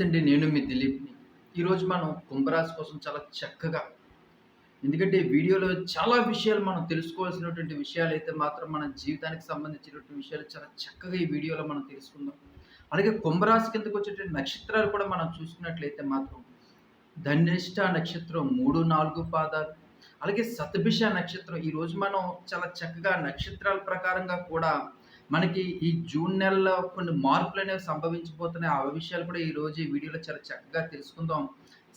నమస్తే అండి నేను మీ దిలీప్ని. ఈరోజు మనం కుంభరాశి కోసం చాలా చక్కగా ఎందుకంటే ఈ వీడియోలో చాలా విషయాలు మనం తెలుసుకోవాల్సినటువంటి విషయాలు అయితే మాత్రం మన జీవితానికి సంబంధించినటువంటి విషయాలు చాలా చక్కగా ఈ వీడియోలో మనం తెలుసుకుందాం. అలాగే కుంభరాశి కిందకు వచ్చేటువంటి నక్షత్రాలు కూడా మనం చూసుకున్నట్లయితే మాత్రం ధనిష్ట నక్షత్రం మూడు నాలుగు పాదాలు అలాగే సతభిష నక్షత్రం. ఈరోజు మనం చాలా చక్కగా నక్షత్రాల ప్రకారంగా కూడా మనకి ఈ జూన్ నెలలో కొన్ని మార్పులు అనేవి సంభవించబోతున్నాయి ఆ విషయాలు కూడా ఈ ఈ వీడియోలో చాలా చక్కగా తెలుసుకుందాం.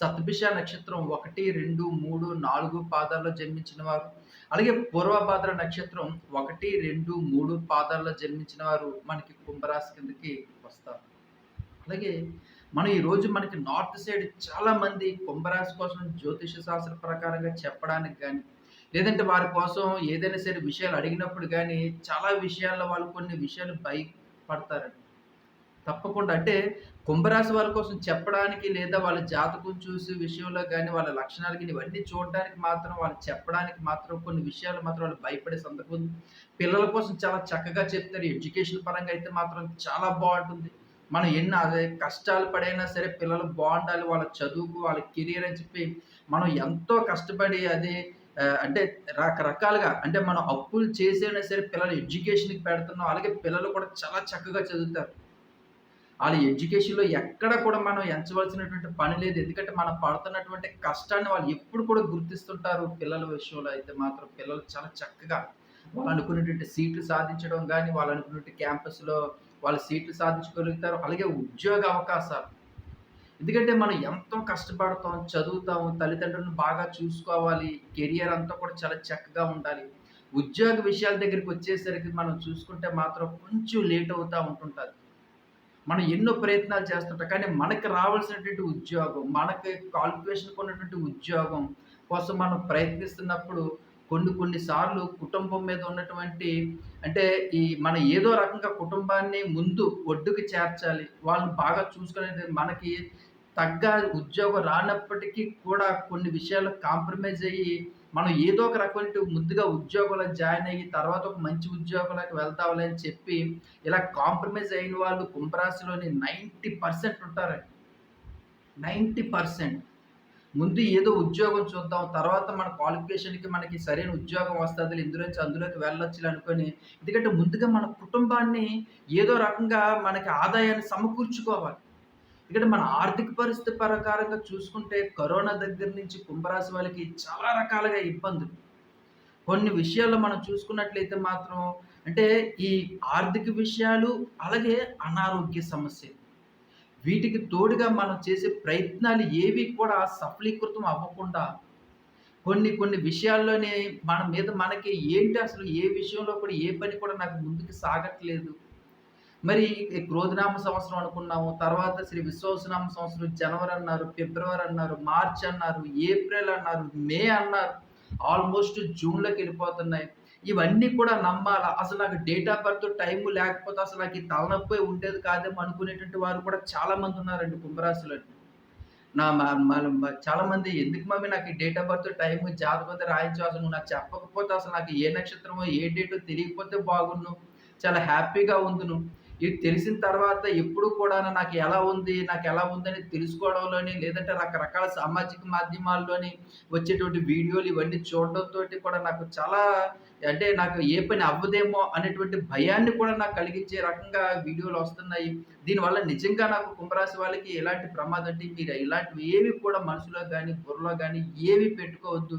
సత్భిష నక్షత్రం ఒకటి రెండు మూడు నాలుగు పాదాల్లో జన్మించిన వారు. అలాగే పూర్వభాద్ర నక్షత్రం ఒకటి రెండు మూడు పాదాల్లో జన్మించిన వారు మనకి కుంభరాశి కిందకి వస్తారు. అలాగే మనం ఈరోజు మనకి నార్త్ సైడ్ చాలామంది కుంభరాశి కోసం జ్యోతిష శాస్త్ర ప్రకారంగా చెప్పడానికి కానీ లేదంటే వారి కోసం ఏదైనా సరే విషయాలు అడిగినప్పుడు కానీ చాలా విషయాల్లో వాళ్ళు కొన్ని విషయాలు భయపడతారండి. తప్పకుండా. అంటే కుంభరాశి వాళ్ళ కోసం చెప్పడానికి లేదా వాళ్ళ జాతకం చూసి విషయంలో కానీ వాళ్ళ లక్షణాలు కానీ ఇవన్నీ చూడడానికి మాత్రం వాళ్ళు చెప్పడానికి మాత్రం కొన్ని విషయాలు మాత్రం వాళ్ళు భయపడే సందర్భం పిల్లల కోసం చాలా చక్కగా చెప్తారు. ఎడ్యుకేషన్ పరంగా అయితే మాత్రం చాలా బాగుంటుంది. మనం ఎన్ని అదే కష్టాలు పడైనా సరే పిల్లలు బాగుండాలి. వాళ్ళ చదువుకు వాళ్ళ కెరియర్ అని చెప్పి మనం ఎంతో కష్టపడి అది అంటే రకరకాలుగా అంటే మనం అప్పులు చేసైనా సరే పిల్లలు ఎడ్యుకేషన్కి పెడుతున్నాం అలాగే పిల్లలు కూడా చాలా చక్కగా చదువుతారు. వాళ్ళ ఎడ్యుకేషన్లో ఎక్కడ కూడా మనం ఎంచవలసినటువంటి పని లేదు. ఎందుకంటే మనం పడుతున్నటువంటి కష్టాన్ని వాళ్ళు ఎప్పుడు కూడా గుర్తిస్తుంటారు. పిల్లల విషయంలో అయితే మాత్రం పిల్లలు చాలా చక్కగా వాళ్ళు అనుకున్నటువంటి సీట్లు సాధించడం కానీ వాళ్ళు అనుకున్నటువంటి క్యాంపస్లో వాళ్ళ సీట్లు సాధించగలుగుతారు. అలాగే ఉద్యోగ అవకాశాలు. ఎందుకంటే మనం ఎంతో కష్టపడతాం చదువుతాము తల్లిదండ్రులను బాగా చూసుకోవాలి కెరియర్ అంతా కూడా చాలా చక్కగా ఉండాలి. ఉద్యోగ విషయాల దగ్గరికి వచ్చేసరికి మనం చూసుకుంటే మాత్రం కొంచెం లేట్ అవుతూ ఉంటుంటుంది. మనం ఎన్నో ప్రయత్నాలు చేస్తుంటాం కానీ మనకి రావాల్సినటువంటి ఉద్యోగం మనకి క్వాలిఫికేషన్ ఉన్నటువంటి ఉద్యోగం కోసం మనం ప్రయత్నిస్తున్నప్పుడు కొన్ని కొన్ని సార్లు కుటుంబం మీద ఉన్నటువంటి అంటే ఈ మన ఏదో రకంగా కుటుంబాన్ని ముందు ఒడ్డుకి చేర్చాలి వాళ్ళని బాగా చూసుకునేది మనకి తగ్గ ఉద్యోగం రానప్పటికీ కూడా కొన్ని విషయాలు కాంప్రమైజ్ అయ్యి మనం ఏదో ఒక రకమైన ముందుగా ఉద్యోగంలో జాయిన్ అయ్యి తర్వాత ఒక మంచి ఉద్యోగంలోకి వెళ్తామని అని చెప్పి ఇలా కాంప్రమైజ్ అయిన వాళ్ళు కుంభరాశిలోని నైంటీ పర్సెంట్ ఉంటారండి. Ninety percent. ముందు ఏదో ఉద్యోగం చూద్దాం తర్వాత మన క్వాలిఫికేషన్కి మనకి సరైన ఉద్యోగం వస్తుంది ఇందులోంచి అందులోకి వెళ్ళొచ్చు అనుకొని ఎందుకంటే ముందుగా మన కుటుంబాన్ని ఏదో రకంగా మనకి ఆదాయాన్ని సమకూర్చుకోవాలి. ఇక్కడ మన ఆర్థిక పరిస్థితి ప్రకారంగా చూసుకుంటే కరోనా దగ్గర నుంచి కుంభరాశి వాళ్ళకి చాలా రకాలుగా ఇబ్బందులు. కొన్ని విషయాల్లో మనం చూసుకున్నట్లయితే మాత్రం అంటే ఈ ఆర్థిక విషయాలు అలాగే అనారోగ్య సమస్యలు. వీటికి తోడుగా మనం చేసే ప్రయత్నాలు ఏవి కూడా సఫలీకృతం అవ్వకుండా కొన్ని కొన్ని విషయాల్లోనే మన మీద మనకి ఏంటి అసలు ఏ విషయంలో కూడా ఏ పని కూడా నాకు ముందుకు సాగట్లేదు మరి క్రోధనామ సంవత్సరం అనుకున్నాము. తర్వాత శ్రీ విశ్వాసనామ సంవత్సరం జనవరి అన్నారు ఫిబ్రవరి అన్నారు మార్చ్ అన్నారు ఏప్రిల్ అన్నారు మే అన్నారు. ఆల్మోస్ట్ జూన్లోకి వెళ్ళిపోతున్నాయి. ఇవన్నీ కూడా నమ్మాలా? అసలు నాకు డేట్ ఆఫ్ బర్త్ టైం లేకపోతే అసలు నాకు ఈ తలనొప్పి ఉండేది కాదేమో అనుకునేటువంటి వారు కూడా చాలా మంది ఉన్నారండి కుంభరాశులు. నా మ- మ- చాలా మంది ఎందుకు మమ్మీ నాకు డేట్ ఆఫ్ బర్త్ టైం జాతకం రాయించు అసలు నువ్వు నాకు చెప్పకపోతే అసలు నాకు ఏ నక్షత్రమో ఏ డేటో తెలియకపోతే బాగున్ను చాలా హ్యాపీగా ఉందును ఇది తెలిసిన తర్వాత ఎప్పుడు కూడా నాకు ఎలా ఉంది నాకు ఎలా ఉందని తెలుసుకోవడంలోని లేదంటే రకరకాల సామాజిక మాధ్యమాల్లోని వచ్చేటువంటి వీడియోలు ఇవన్నీ చూడడంతో కూడా నాకు చాలా అంటే నాకు ఏ పని అవ్వదేమో అనేటువంటి భయాన్ని కూడా నాకు కలిగించే రకంగా వీడియోలు వస్తున్నాయి. దీనివల్ల నిజంగా నాకు కుంభరాశి వాళ్ళకి ఎలాంటి ప్రమాదం అంటే మీరు ఇలాంటివి ఏవి కూడా మనసులో కానీ బుర్రలో కానీ ఏవి పెట్టుకోవద్దు.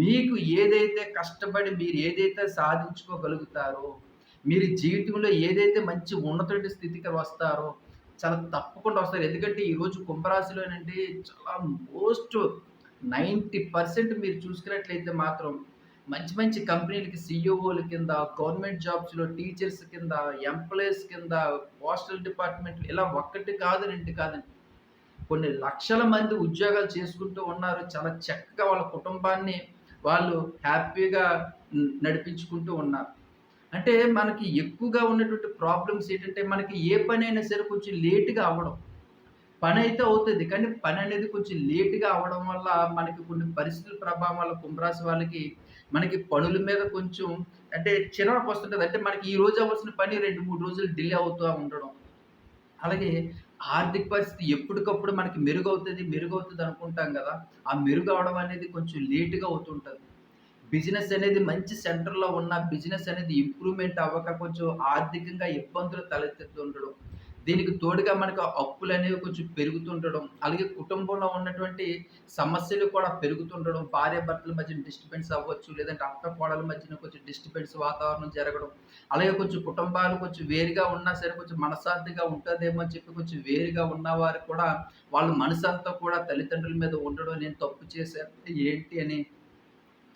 మీకు ఏదైతే కష్టపడి మీరు ఏదైతే సాధించుకోగలుగుతారో మీరు జీవితంలో ఏదైతే మంచి ఉన్నత స్థితికి వస్తారో చాలా తప్పకుండా వస్తారు. ఎందుకంటే ఈరోజు కుంభరాశిలోనంటే చాలా మోస్ట్ నైంటీ పర్సెంట్ మీరు చూసుకున్నట్లయితే మాత్రం మంచి మంచి కంపెనీలకి సిఇఓల కింద గవర్నమెంట్ జాబ్స్లో టీచర్స్ కింద ఎంప్లాయీస్ కింద పోస్టల్ డిపార్ట్మెంట్ ఇలా ఒక్కటి కాదు రెండు కాదండి కొన్ని లక్షల మంది ఉద్యోగాలు చేసుకుంటూ ఉన్నారు. చాలా చక్కగా వాళ్ళ కుటుంబాన్ని వాళ్ళు హ్యాపీగా నడిపించుకుంటూ ఉన్నారు. అంటే మనకి ఎక్కువగా ఉన్నటువంటి ప్రాబ్లమ్స్ ఏంటంటే మనకి ఏ పని అయినా సరే కొంచెం లేట్గా అవ్వడం. పని అయితే అవుతుంది కానీ పని అనేది కొంచెం లేట్గా అవ్వడం వల్ల మనకి కొన్ని పరిస్థితుల ప్రభావం వల్ల కుంభరాశి వాళ్ళకి మనకి పనుల మీద కొంచెం అంటే చిరాకు వస్తుంటుంది. అంటే మనకి ఈ రోజు అవ్వాల్సిన పని రెండు మూడు రోజులు డిలే అవుతూ ఉండడం. అలాగే ఆర్థిక పరిస్థితి ఎప్పటికప్పుడు మనకి మెరుగవుతుంది మెరుగవుతుంది అనుకుంటాం కదా. ఆ మెరుగవ్వడం అనేది కొంచెం లేటుగా అవుతుంటుంది. బిజినెస్ అనేది మంచి సెంటర్‌లో ఉన్న బిజినెస్ అనేది ఇంప్రూవ్‌మెంట్ అవ్వక కొంచెం ఆర్థికంగా ఇబ్బందులు తలెత్తుతుండడం. దీనికి తోడుగా మనకు అప్పులు అనేవి కొంచెం పెరుగుతుండడం. అలాగే కుటుంబంలో ఉన్నటువంటి సమస్యలు కూడా పెరుగుతుండడం. భార్యాభర్తల మధ్య డిస్టర్బెన్స్ అవ్వచ్చు. లేదంటే అత్త కోడళ్ళ మధ్యన కొంచెం డిస్టర్బెన్స్ వాతావరణం జరగడం. అలాగే కొంచెం కుటుంబాలు కొంచెం వేరుగా ఉన్నా సరే కొంచెం మనశ్శాంతిగా ఉంటుందేమో అని చెప్పి కొంచెం వేరుగా ఉన్నవారు కూడా వాళ్ళ మనసంతా కూడా తల్లిదండ్రుల మీద ఉండడం నేను తప్పు చేశాను ఏంటి అని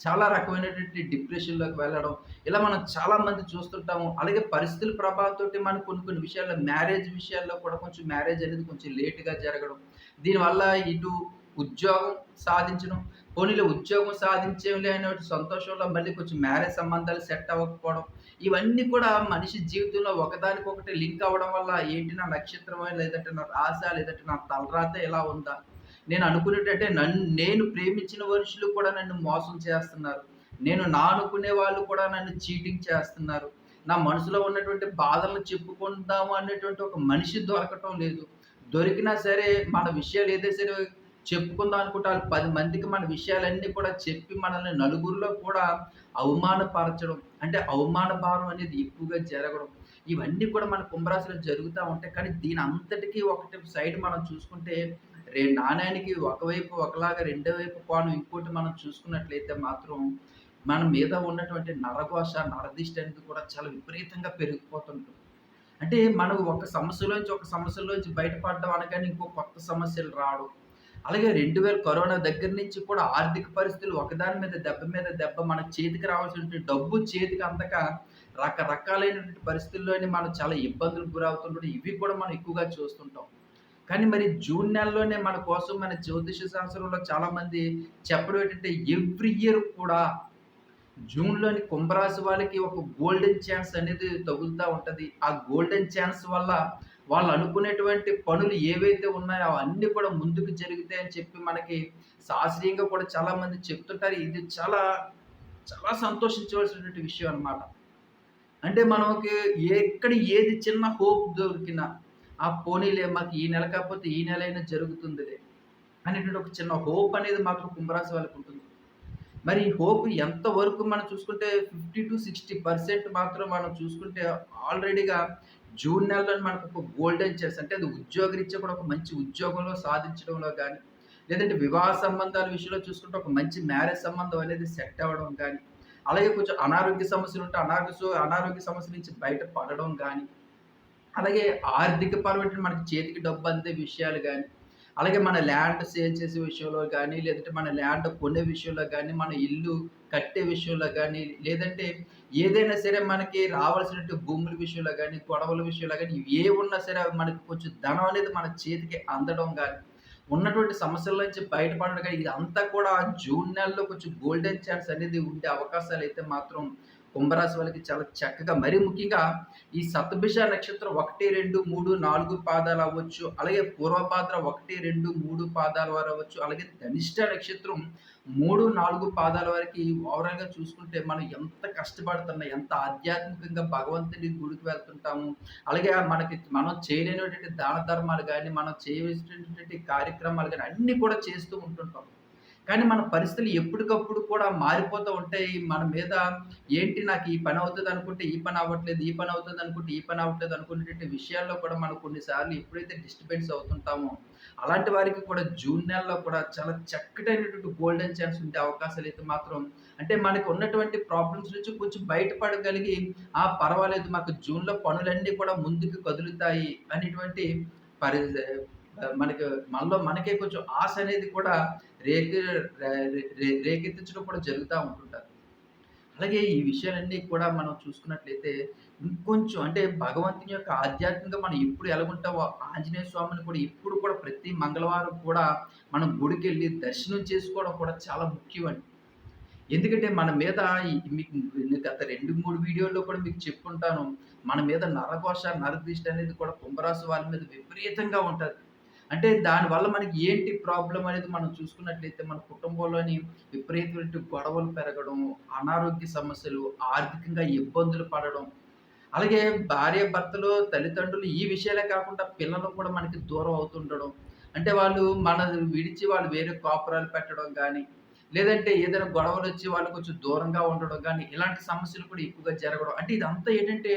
చాలా రకమైనటువంటి డిప్రెషన్‌లోకి వెళ్ళడం. ఇలా మనం చాలా మంది చూస్తుంటాము. అలాగే పరిస్థితుల ప్రభావంతో మనం కొన్ని కొన్ని విషయాల్లో మ్యారేజ్ విషయాల్లో కూడా కొంచెం మ్యారేజ్ అనేది కొంచెం లేట్‌గా జరగడం. దీనివల్ల ఇటు ఉద్యోగం సాధించడం, పోనీలో ఉద్యోగం సాధించే అనే సంతోషంలో మళ్ళీ కొంచెం మ్యారేజ్ సంబంధాలు సెట్ అవ్వకపోవడం. ఇవన్నీ కూడా మనిషి జీవితంలో ఒకదానికొకటి లింక్ అవ్వడం వల్ల ఏంటి నా నక్షత్రమా? లేదంటే నా రాశ లేదంటే నా తలరాత ఇలా ఉందా? నేను అనుకునేటట్టే నన్ను నేను ప్రేమించిన మనుషులు కూడా నన్ను మోసం చేస్తున్నారు. నేను నా అనుకునే వాళ్ళు కూడా నన్ను చీటింగ్ చేస్తున్నారు. నా మనసులో ఉన్నటువంటి బాధలను చెప్పుకుందాము అనేటువంటి ఒక మనిషి దొరకటం లేదు. దొరికినా సరే మన విషయాలు ఏదైతే సరే చెప్పుకుందాం అనుకుంటే పది మందికి మన విషయాలన్నీ కూడా చెప్పి మనల్ని నలుగురిలో కూడా అవమానపరచడం. అంటే అవమానభారం అనేది ఎక్కువగా జరగడం. ఇవన్నీ కూడా మన కుంభరాశిలో జరుగుతూ ఉంటాయి. కానీ దీని అంతటికి ఒకటి సైడ్ మనం చూసుకుంటే రెండు నాణ్యానికి ఒకవైపు ఒకలాగా రెండో వైపు కోణం ఇంకోటి మనం చూసుకున్నట్లయితే మాత్రం మన మీద ఉన్నటువంటి నరఘోష, నరదిష్టి అనేది కూడా చాలా విపరీతంగా పెరిగిపోతుంటుంది. అంటే మనం ఒక సమస్యలోంచి ఒక సమస్యలోంచి బయటపడడం అనగానే ఇంకో కొత్త సమస్యలు రావడం. అలాగే 2000 కరోనా దగ్గర నుంచి కూడా ఆర్థిక పరిస్థితులు ఒకదాని మీద దెబ్బ మీద దెబ్బ మన చేతికి రావాల్సినటువంటి డబ్బు చేతికి అందక రకరకాలైనటువంటి పరిస్థితుల్లోని మనం చాలా ఇబ్బందులకు గురవుతుండడం ఇవి కూడా మనం ఎక్కువగా చూస్తుంటాం. కానీ మరి జూన్ నెలలోనే మన కోసం మన జ్యోతిష శాస్త్రంలో చాలామంది చెప్పడం ఏంటంటే ఎవ్రీ ఇయర్ కూడా జూన్‌లోని కుంభరాశి వాళ్ళకి ఒక గోల్డెన్ ఛాన్స్ అనేది తగులుతూ ఉంటుంది ఆ గోల్డెన్ ఛాన్స్ వల్ల వాళ్ళు అనుకునేటువంటి పనులు ఏవైతే ఉన్నాయో అవన్నీ కూడా ముందుకు జరుగుతాయని చెప్పి మనకి శాస్త్రీయంగా కూడా చాలామంది చెప్తుంటారు. ఇది చాలా, చాలా సంతోషించవలసినటువంటి విషయం అన్నమాట. అంటే మనకి ఎక్కడ ఏది చిన్న హోప్ దొరికినా, ఆ పోనీలే మాకు ఈ నెల కాకపోతే ఈ నెల అయినా జరుగుతుందిలే అనేటువంటి ఒక చిన్న హోప్ అనేది మాత్రం కుంభరాశి వాళ్ళకి ఉంటుంది. మరి ఈ హోప్ ఎంతవరకు మనం చూసుకుంటే 50-60% మాత్రం మనం చూసుకుంటే ఆల్రెడీగా జూన్ నెలలో మనకు ఒక గోల్డెన్ ఛాన్స్ అంటే అది ఉద్యోగరీత్యా కూడా ఒక మంచి ఉద్యోగంలో సాధించడంలో కానీ లేదంటే వివాహ సంబంధాల విషయంలో చూసుకుంటే ఒక మంచి మ్యారేజ్ సంబంధం అనేది సెట్ అవ్వడం కానీ అలాగే కొంచెం అనారోగ్య సమస్యలు ఉంటే అనారోగ్య అనారోగ్య సమస్యల నుంచి బయట పడడం కానీ అలాగే ఆర్థిక పరమైన మనకి చేతికి డబ్బు అందే విషయాలు కానీ అలాగే మన ల్యాండ్ సేల్ చేసే విషయంలో కానీ లేదంటే మన ల్యాండ్ కొనే విషయంలో కానీ మన ఇల్లు కట్టే విషయంలో కానీ లేదంటే ఏదైనా సరే మనకి రావాల్సినటువంటి భూముల విషయంలో కానీ గొడవల విషయంలో కానీ ఏ ఉన్నా సరే మనకి కొంచెం ధనం అనేది మన చేతికి అందడం కానీ ఉన్నటువంటి సమస్యల నుంచి బయటపడడం కానీ ఇదంతా కూడా జూన్ నెలలో కొంచెం గోల్డెన్ ఛాన్స్ అనేది ఉండే అవకాశాలు అయితే మాత్రం కుంభరాశి వాళ్ళకి చాలా చక్కగా మరీ ముఖ్యంగా ఈ సప్తభిష నక్షత్రం 1, 2, 3, 4 పాదాలు అవ్వచ్చు. అలాగే పూర్వపాత్ర ఒకటి రెండు మూడు పాదాల వారు అవ్వచ్చు. అలాగే ధనిష్ట నక్షత్రం 3, 4 పాదాల వరకు ఓవరాల్‌గా చూసుకుంటే మనం ఎంత కష్టపడుతున్నా, ఎంత ఆధ్యాత్మికంగా భగవంతుని గుడికి వెళ్తుంటాము. అలాగే మనకి మనం చేయలేనటువంటి దాన ధర్మాలు కానీ మనం చేయవలసినటువంటి కార్యక్రమాలు కానీ అన్నీ కూడా చేస్తూ ఉంటుంటాం. కానీ మన పరిస్థితులు ఎప్పటికప్పుడు కూడా మారిపోతూ ఉంటాయి. మన మీద ఏంటి నాకు ఈ పని అవుతుంది అనుకుంటే ఈ పని అవ్వట్లేదు, ఈ పని అవుతుంది అనుకుంటే ఈ పని అవ్వట్లేదు అనుకునేటువంటి విషయాల్లో కూడా మనం కొన్నిసార్లు ఎప్పుడైతే డిస్టర్బెన్స్ అవుతుంటామో, అలాంటి వారికి కూడా జూన్ నెలలో కూడా చాలా చక్కటైనటువంటి గోల్డెన్ ఛాన్స్ ఉండే అవకాశాలు అయితే మాత్రం అంటే మనకు ఉన్నటువంటి ప్రాబ్లమ్స్ నుంచి కొంచెం బయటపడగలిగి, ఆ పర్వాలేదు మాకు జూన్‌లో పనులన్నీ కూడా ముందుకు కదులుతాయి అనేటువంటి పరి మనకి మనలో మనకే కొంచెం ఆశ అనేది కూడా రేకి రే రేకెత్తించడం కూడా జరుగుతూ ఉంటుంటారు అలాగే ఈ విషయాలన్నీ కూడా మనం చూసుకున్నట్లయితే ఇంకొంచెం అంటే భగవంతుని యొక్క ఆధ్యాత్మికంగా మనం ఎప్పుడు ఎలాగుంటామో ఆంజనేయ స్వామిని కూడా ఇప్పుడు కూడా ప్రతి మంగళవారం కూడా మనం గుడికెళ్ళి దర్శనం చేసుకోవడం కూడా చాలా ముఖ్యమండి. ఎందుకంటే మన మీద మీకు గత 2, 3 వీడియోల్లో కూడా మీకు చెప్పుంటాను. మన మీద నరకోశ నరదృష్టి అనేది కూడా కుంభరాశి వారి మీద విపరీతంగా ఉంటుంది అంటే దానివల్ల మనకి ఏంటి ప్రాబ్లం అనేది మనం చూసుకున్నట్లయితే మన కుటుంబంలోని విపరీతమైన గొడవలు పెరగడం, అనారోగ్య సమస్యలు, ఆర్థికంగా ఇబ్బందులు పడడం. అలాగే భార్య భర్తలు తల్లిదండ్రులు ఈ విషయాలే కాకుండా పిల్లలు కూడా మనకి దూరం అవుతుండడం అంటే వాళ్ళు మన విడిచి వాళ్ళు వేరే కాపురాలు పెట్టడం కానీ లేదంటే ఏదైనా గొడవలు వచ్చి వాళ్ళు కొంచెం దూరంగా ఉండడం కానీ ఇలాంటి సమస్యలు కూడా ఎక్కువగా జరగడం అంటే ఇదంతా ఏంటంటే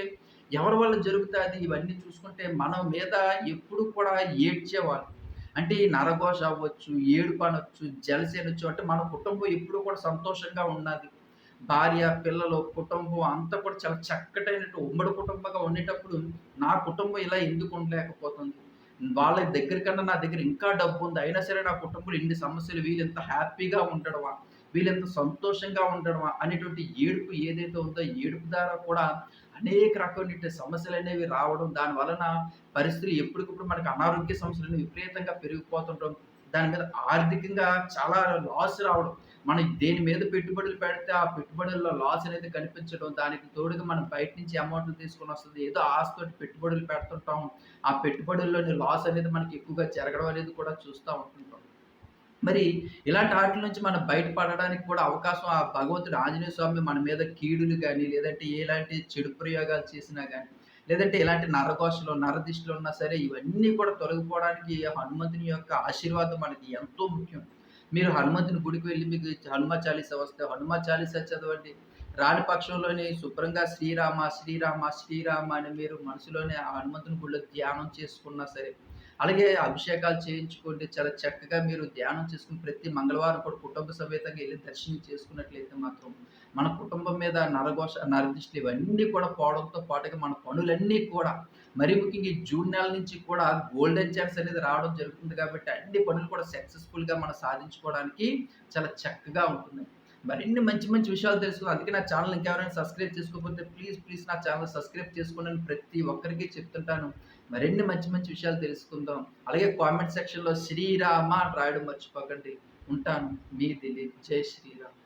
ఎవరి వల్ల జరుగుతుంది? ఇవన్నీ చూసుకుంటే మన మీద ఎప్పుడు కూడా ఏడ్చేవాళ్ళు. అంటే ఈ నరఘోష అవ్వచ్చు ఏడుపు అనొచ్చు జలసేనొచ్చు అంటే మన కుటుంబం ఎప్పుడు కూడా సంతోషంగా ఉన్నది. భార్య పిల్లలు కుటుంబం అంతా కూడా చాలా చక్కటైనట్టు ఉమ్మడి కుటుంబంగా ఉండేటప్పుడు నా కుటుంబం ఇలా ఎందుకు ఉండలేకపోతుంది? వాళ్ళ దగ్గర కన్నా నా దగ్గర ఇంకా డబ్బు ఉంది. అయినా సరే నా కుటుంబంలో ఇన్ని సమస్యలు వీళ్ళు ఎంత హ్యాపీగా ఉండడమా? వీళ్ళెంత సంతోషంగా ఉండడమా? అనేటువంటి ఏడుపు ఏదైతే ఉందో ఏడుపు ద్వారా కూడా అనేక రకమైన సమస్యలు అనేవి రావడం దాని వలన పరిస్థితులు ఎప్పటికప్పుడు మనకి అనారోగ్య సమస్యలు విపరీతంగా పెరిగిపోతుంటాం. దాని మీద ఆర్థికంగా చాలా లాస్ రావడం. మనం దేని మీద పెట్టుబడులు పెడితే ఆ పెట్టుబడుల్లో లాస్ అనేది కనిపించడం దానికి తోడుగా మనం బయట నుంచి అమౌంట్లు తీసుకొని వస్తుంది. ఏదో ఆస్తో పెట్టుబడులు పెడుతుంటాం. ఆ పెట్టుబడుల్లోని లాస్ అనేది మనకి ఎక్కువగా జరగడం అనేది కూడా చూస్తూ ఉంటుంటాం. మరి ఇలాంటి వాటి నుంచి మనం బయటపడడానికి కూడా అవకాశం ఆ భగవంతుడు ఆంజనేయ స్వామి మన మీద కీడులు కానీ లేదంటే ఎలాంటి చెడు ప్రయోగాలు చేసినా కానీ లేదంటే ఇలాంటి నరకోశలు నరదిష్టులు ఉన్నా సరే ఇవన్నీ కూడా తొలగిపోవడానికి హనుమంతుని యొక్క ఆశీర్వాదం మనకి ఎంతో ముఖ్యం. మీరు హనుమంతుని గుడికి వెళ్ళి మీకు హనుమ చాలీస వస్తే హనుమ చాలీస చదవండి. రాని పక్షంలోని శుభ్రంగా శ్రీరామ శ్రీరామ శ్రీరామ అని మీరు మనసులోనే ఆ హనుమంతుని గుడిలో ధ్యానం చేసుకున్నా సరే అలాగే అభిషేకాలు చేయించుకోండి చాలా చక్కగా మీరు ధ్యానం చేసుకుని ప్రతి మంగళవారం కూడా కుటుంబ సమేతంగా వెళ్ళి దర్శనం చేసుకున్నట్లయితే మాత్రం మన కుటుంబం మీద నరఘోష నరదృష్టి ఇవన్నీ కూడా పోవడంతో పాటుగా మన పనులన్నీ కూడా మరి ముఖ్యంగా ఈ జూన్ నెల నుంచి కూడా గోల్డెన్ ఛాన్స్ అనేది రావడం జరుగుతుంది కాబట్టి అన్ని పనులు కూడా సక్సెస్ఫుల్గా మనం సాధించుకోవడానికి చాలా చక్కగా ఉంటుంది. మరిన్ని మంచి మంచి విషయాలు తెలుసుకుని అందుకే నా ఛానల్ ఇంకెవరైనా సబ్స్క్రైబ్ చేసుకోకపోతే ప్లీజ్ ప్లీజ్ నా ఛానల్ సబ్స్క్రైబ్ చేసుకోండి ప్రతి ఒక్కరికి చెప్తుంటాను. మరిన్ని మంచి మంచి విషయాలు తెలుసుకుందాం. అలాగే కామెంట్ సెక్షన్లో శ్రీరామ రాయడం మర్చిపోకండి. ఉంటాను. మీ దిలీప్. జై శ్రీరామ్.